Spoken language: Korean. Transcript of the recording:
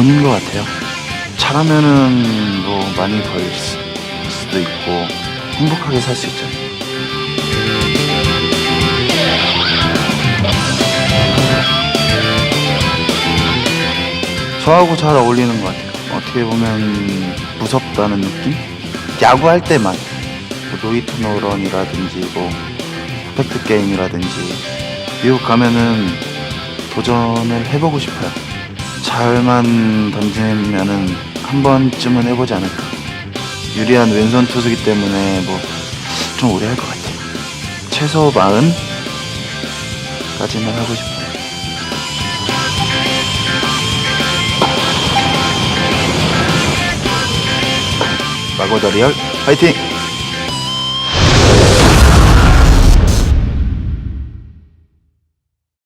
돈인 것 같아요. 잘하면은 뭐 많이 벌 수- 수도 있고 행복하게 살 수 있잖아요. 저하고 잘 어울리는 것 같아요. 어떻게 보면 무섭다는 느낌? 야구할 때만 뭐 놀이터 노런이라든지 뭐 퍼펙트 게임이라든지 미국 가면은 도전을 해보고 싶어요. 잘만 던지면은 한 번쯤은 해보지 않을까. 유리한 왼손 투수기 때문에 뭐 좀 오래 할 것 같아요. 최소 40까지는 하고 싶어요. 마고다리얼 파이팅!